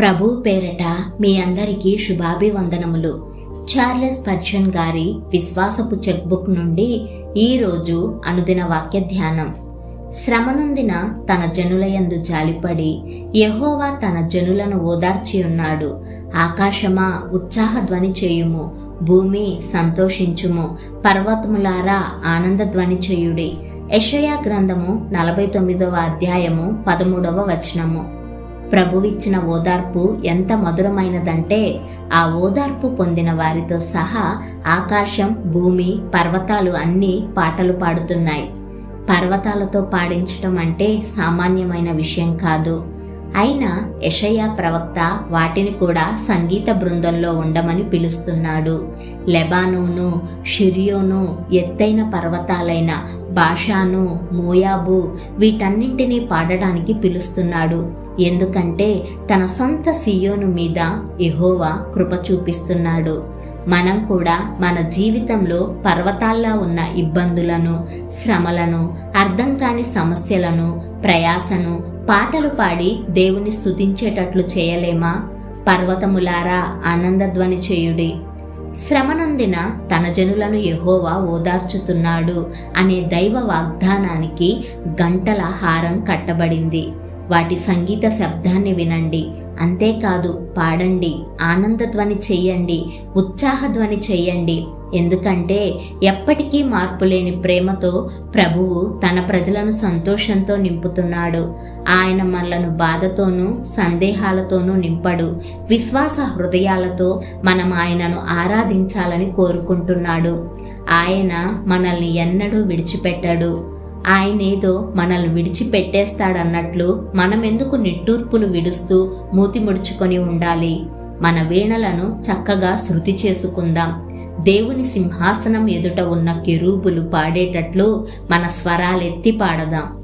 ప్రభు పేరట మీ అందరికీ శుభాభివందనములు. చార్లెస్ పర్చన్ గారి విశ్వాసపు చెక్బుక్ నుండి ఈరోజు అనుదిన వాక్య ధ్యానం. శ్రమనుందిన తన జనులయందు జాలిపడి యెహోవా తన జనులను ఓదార్చి ఉన్నాడు. ఆకాశమా ఉత్సాహధ్వని చేయుము భూమి సంతోషించుము పర్వతములారా ఆనందధ్వని చేయుడి. యషయా గ్రంథము నలభై తొమ్మిదవ అధ్యాయము పదమూడవ వచనము. ప్రభువిచ్చిన ఓదార్పు ఎంత మధురమైనదంటే ఆ ఓదార్పు పొందిన వారితో సహా ఆకాశం భూమి పర్వతాలు అన్నీ పాటలు పాడుతున్నాయి. పర్వతాలతో పాడించడం అంటే సామాన్యమైన విషయం కాదు. అయినా యషయా ప్రవక్త వాటిని కూడా సంగీత బృందంలో ఉండమని పిలుస్తున్నాడు. లెబానోను షిరియోను ఎత్తైన పర్వతాలైన బాషాను మోయాబు వీటన్నింటినీ పాడడానికి పిలుస్తున్నాడు. ఎందుకంటే తన సొంత సియోను మీద ఎహోవా కృప చూపిస్తున్నాడు. మనం కూడా మన జీవితంలో పర్వతాల్లో ఉన్న ఇబ్బందులను శ్రమలను అర్థం కాని సమస్యలను ప్రయాసను పాటలు పాడి దేవుని స్తుతించేటట్లు చేయలేమా? పర్వతములారా ఆనందధ్వని చేయుడి. శ్రమనందిన తన జనులను యహోవా ఓదార్చుతున్నాడు అనే దైవ వాగ్దానానికి గంటల హారం కట్టబడింది. వాటి సంగీత శబ్దాన్ని వినండి. అంతేకాదు పాడండి. ఆనందధ్వని చెయ్యండి ఉత్సాహధ్వని చెయ్యండి ఎందుకంటే ఎప్పటికీ మార్పులేని ప్రేమతో ప్రభువు తన ప్రజలను సంతోషంతో నింపుతున్నాడు. ఆయన మనలను బాధతోనూ సందేహాలతోనూ నింపడు. విశ్వాస హృదయాలతో మనం ఆయనను ఆరాధించాలని కోరుకుంటున్నాడు. ఆయన మనల్ని ఎన్నడూ విడిచిపెట్టడు. ఆయనేదో మనల్ని విడిచిపెట్టేస్తాడన్నట్లు మనమెందుకు నిట్టూర్పులు విడుస్తూ మూతి ముడుచుకొని ఉండాలి? మన వీణలను చక్కగా శృతి చేసుకుందాం. దేవుని సింహాసనం ఎదుట ఉన్న కెరూబులు పాడేటట్లు మన స్వరాలెత్తి పాడదాం.